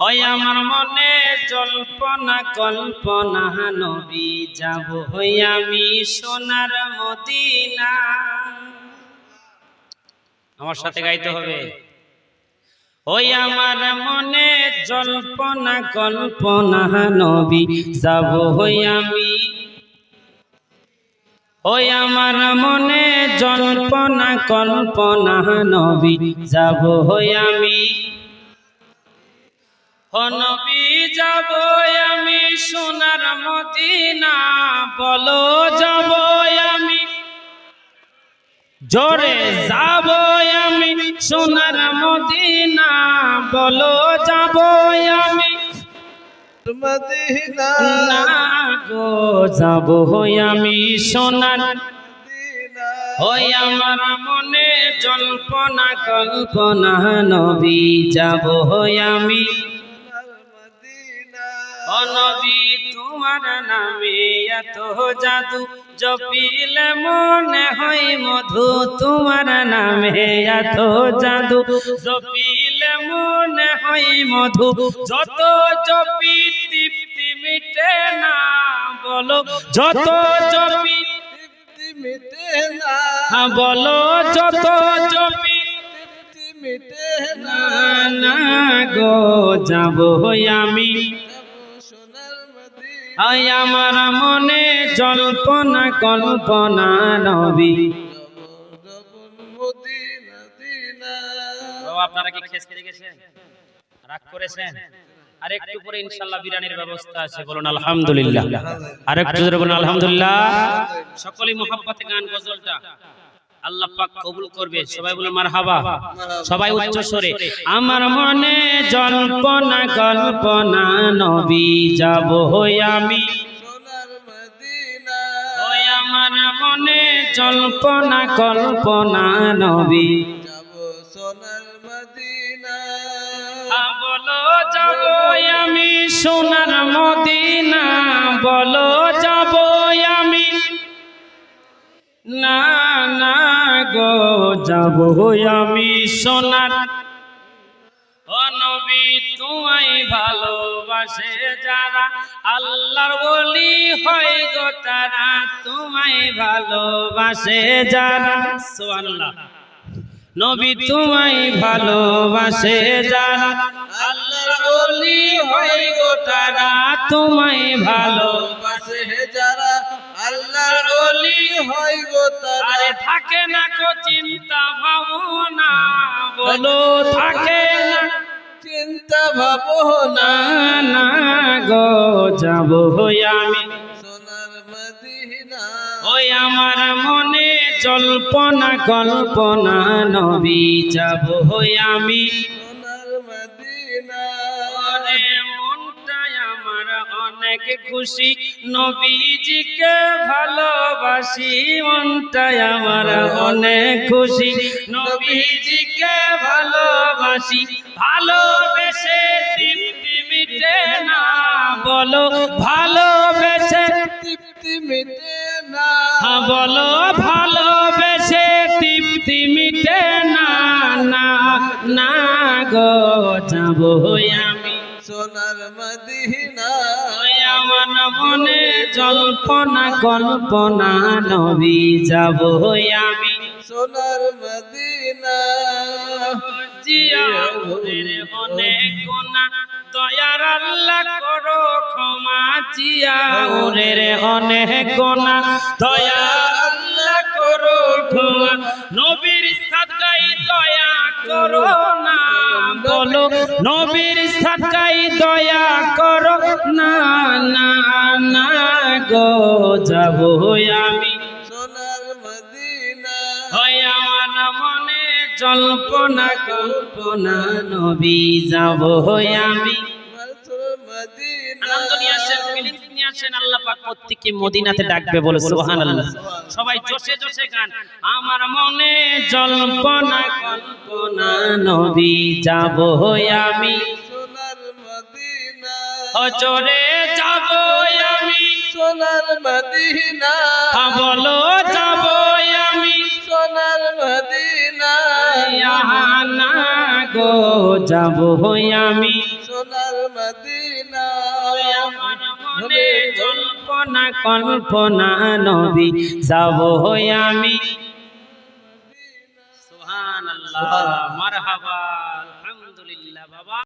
ওই আমার মনে জল্পনা, কল্পনা, নবী যাব হই আমি সোনার মদিনা। আমার সাথে গাইতে হবে। ওই আমার মনে জল্পনা, কল্পনা, নবী যাব হই আমি। ওই আমার মনে জল্পনা, কল্পনা, নবী যাব হই আমি। ও নবী যাব আমি সোনার মদিনা। বলো যাব আমি। জোরে যাব আমি সোনার মদিনা। বলো যাব আমি। মদিনা। গো যাব আমি সোনার ওই আমার মনে জল্পনা কল্পনা। নবী যাব আমি। মদিনা ও নবী তোমার নামে এত জাদু জপিলে মনে হয় মধু। তোমার নামে এত জাদু জপিলে মনে হয় মধু। যত জপি তৃপ্তি মিটে না বলো। যত জপি তৃপ্তি মিটে না হ্যাঁ, বলো। যত জপি মিটে না গো যাব আমি আই আমার মনে জল্পনা, কল্পনা নবী। আপনারা কি খেসতে গেছেন রাগ করেছেন? পরে ব্যবস্থা আছে, বলুন আলহামদুলিল্লাহ। আর একটু বলুন আলহামদুলিল্লাহ। সকলেই মোহাব্বতে গান, গজলটা। আল্লাহ পাক কবুল করবে। সবাই বলে মারহাবা। সবাই উচ্চ স্বরে। আমার মনে জল্পনা কল্পনা নবী যাব হই আমি। আমার মনে জল্পনা কল্পনা নবী। যাব সোনার মদিনা। বলো যাব আমি। সোনার মদিনা বলো যাব আমি। না আমি সোনার। নবী, তোমায় ভালোবাসে যারা, আল্লাহর বলি হয় গো তারা, তোমায় ভালোবাসে যারা। নবী ভালোবাসে যারা, আল্লাহর বলি হয় গো তারা, তোমায় ভালো ভালোবাসে যারা। আল্লাহর হয় গো তারা। থাকে না কো চিন্তা ভাবনা বলো থাকে না। চিন্তা ভাবনা না না গো যাব আমি। সোনার মদিনা। ওই আমার মনে জল্পনা কল্পনা নবী যাব হই আমি। সোনার মদিনা। ওরে মনটাই আমার অনেক খুশি। নবীজিকে ভালোবাসি মনটাই আমার অনেক খুশি। নবীজিকে ভালোবাসি ভালোবেসে তৃপ্তি মিটে না বলো ভালোবেসে তৃপ্তি মিটে না বলো ভালোবেসে তৃপ্তি মিটে না না না গো যাব সোনার মদিনা। আমার মনে জল্পনা কল্পনা নবী যাব আমি। সোনার মদিনা। অনেক গোনা দয়ার আল্লাহ করো ক্ষমা জিয়া ওদের অনেক গোনা দয়া নবীর সাদাই দয়া করো না বলো। নবীর সাদাই দয়া করো না না না গো যাব আমি। সোনার মদিনা। হয় আমার মনে জল্পনা কল্পনা নবী যাব আমি। নিয়ে আসেন আসেন আল্লাহ পাক প্রত্যেককে মদিনাতে ডাকবে বলে সুবহানাল্লাহ। সবাই জোশে জোশে গান। আমার মনে জল্পনা কল্পনা নবী যাব আমি। সোনার মদিনা। অজরে যাব আমি। সোনার মদিনা। বলো যাব আমি। সোনার মদিনা। ইহা না গো যাব আমি। জল্পনা কল্পনা নবী যাব আমি। সুবহানাল্লাহ মারহাবা।